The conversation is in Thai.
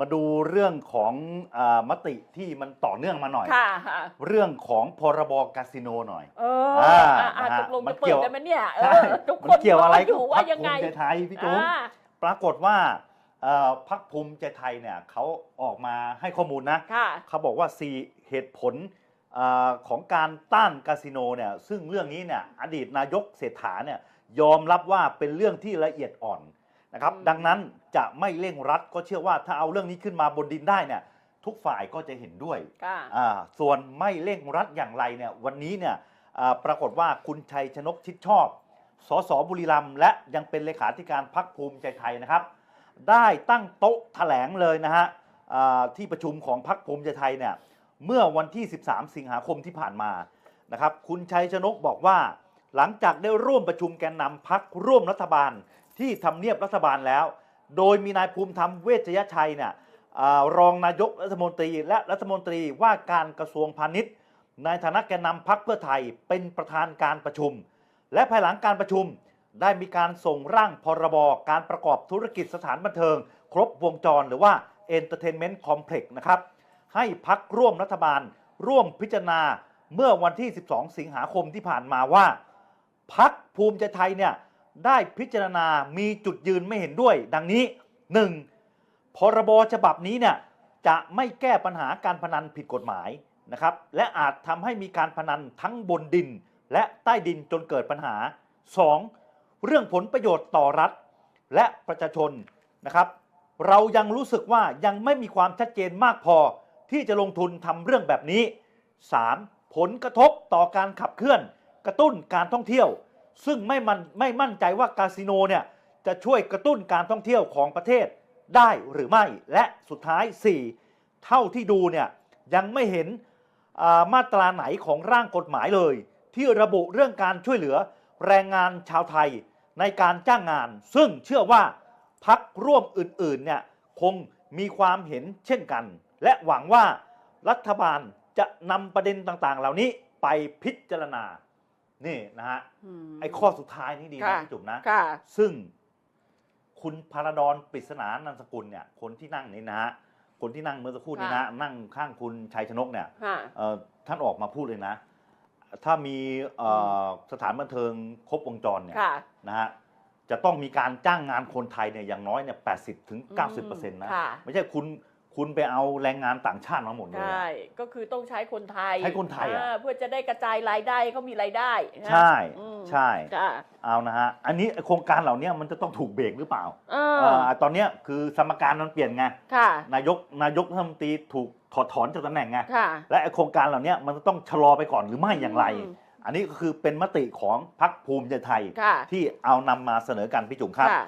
มาดูเรื่องของอามติที่มันต่อเนื่องมาหน่อย ค่ะค่ะเรื่องของพรบคาสิโนหน่อย เอออ่าอะอะนะฮะตกลงมัจะนเปิเกี่ดยวได้ไหมเนี่ยเอใช่อทุกมัคนเกี่ยวอะไรอกับยู่พรว่ารคยังภูไงมิใจไทยพี่จุ๊บอ่าปรากฏว่าเอ่อพรรคภูมิใจไทยเนี่ยเขาออกมาให้ข้อมูลนะค่ะเขาบอกว่า4เหตุผลเออของการต้านคาสิโนเนี่ยซึ่งเรื่องนี้เนี่ยอดีตนายกเศรษฐาเนี่ยยอมรับว่าเป็นเรื่องที่ละเอียดอ่อน นะครับอืมดังนั้นจะไม่เร่งรัดก็เชื่อว่าถ้าเอาเรื่องนี้ขึ้นมาบนดินได้เนี่ยทุกฝ่ายก็จะเห็นด้วยค่ะ อ่าส่วนไม่เร่งรัดอย่างไรเนี่ยวันนี้เนี่ยอ่าปรากฏว่าคุณชัยชนกชิดชอบ สสบุรีรัมย์และยังเป็นเลขาธิการพรรคภูมิใจไทยนะครับ ได้ตั้งโต๊ะแถลงเลยนะฮะอ่าที่ประชุมของพรรคภูมิใจไทยเนี่ยเมื่อวันที่ 13 สิงหาคมที่ผ่านมานะครับคุณชัยชนกบอกว่า หลังจากได้ร่วมประชุมแกนนำพักร่วมรัฐบาล ที่ทำเนียบรัฐบาลแล้ว โดยมีนายภูมิธรรมเวชยชัยเนี่ยอรองนายกรัฐมนตรี และรัฐมนตรีว่าการกระทรวงพาณิชย์ ในฐานะแกนนำพักเพื่อไทยเป็นประธานการประชุม และภายหลังการประชุมได้มีการส่งร่างพรบการประกอบธุรกิจสถานบันเทิง ครบวงจรหรือว่า Entertainment Complex นะครับ ให้พักร่วมรัฐบาล ร่วมพิจารณาเมื่อวันที่ 12 สิงหาคมที่ผ่านมาว่า พักภูมิใจไทยเนี่ย ได้พิจารณามีจุดยืนไม่เห็นด้วย ดังนี้ 1. พรบฉบับนี้เนี่ยจะไม่แก้ปัญหาการพนันผิดกฎหมายนะครับและอาจทำให้มีการพนันทั้งบนดิน และใต้ดินจนเกิดปัญหา 2. เรื่องผลประโยชน์ต่อรัฐ และประชาชนนะครับ เรายังรู้สึกว่ายังไม่มีความชัดเจนมากพอที่จะลงทุนทำเรื่องแบบนี้ 3. ผลกระทบต่อการขับเคลื่อน กระตุ้นการท่องเที่ยว ซึ่งไม่มันไม่มั่นใจว่าคาสิโนเนี่ยจะช่วยกระตุ้นการท่องเที่ยวของประเทศได้หรือไม่และสุดท้าย 4. เท่าที่ดูเนี่ยยังไม่เห็นามาตราไหนของร่างกฎหมายเลย ที่ระบุเรื่องการช่วยเหลือแรงงานชาวไทยในการจ้างงาน ซึ่งเชื่อว่าพักร่วมอื่นๆเนี่ยคงมีความเห็นเช่นกัน และหวังว่ารัฐบาลจะนำประเด็นต่างๆ เหล่านี้ไปพิจารณา นี่นะฮะมไอ้ข้อสุดท้ายนี่ดีนะค่ะ พี่จุ๋มนะ ค่ะ ซึ่งคุณพาราดอนปริศนานันสกุลเนี่ยคนที่นั่งนี่นะฮะคนที่นั่งเมื่อสักครู่นี้นะนั่งข้างคุณชัยชนกเนี่ยค่ะ เอ่อท่านออกมาพูดเลยนะ ถ้ามีเอ่อสถานบันเทิงครบวงจรเนี่ยค่ะ นะฮะจะต้องมีการจ้างงานคนไทยเนี่ยอย่างน้อยเนี่ยแปถึง90%นะ ค่ะ ไม่ใช่คุณ คุณไปเอาแรงงานต่างชาติมาหมดเลย ใช่อะก็คือต้องใช้คนไทย ใช้คนไทยอะาเพื่อจะได้กระจายรายได้เขามีรายได้นะใช่อืมใช่ค่ะเอานะฮะ อันนี้โครงการเหล่านี้มันจะต้องถูกเบรกหรือเปล่าเอเอ่ออตอนเนี้ยคือสมการมันเปลี่ยนไงค่ะนายกนายกรัฐมนตรีถูกถอดถอนจากตำแหน่งไงค่ะและไอ้โครงการเหล่านี้มันจะต้องชะลอไปก่อนหรือไม่อย่างไรอืมอันนี้ก็คือเป็นมติของพรรคภูมิใจไทยค่ะที่เอานำมาเสนอกันพี่จุ๋มครับค่ะ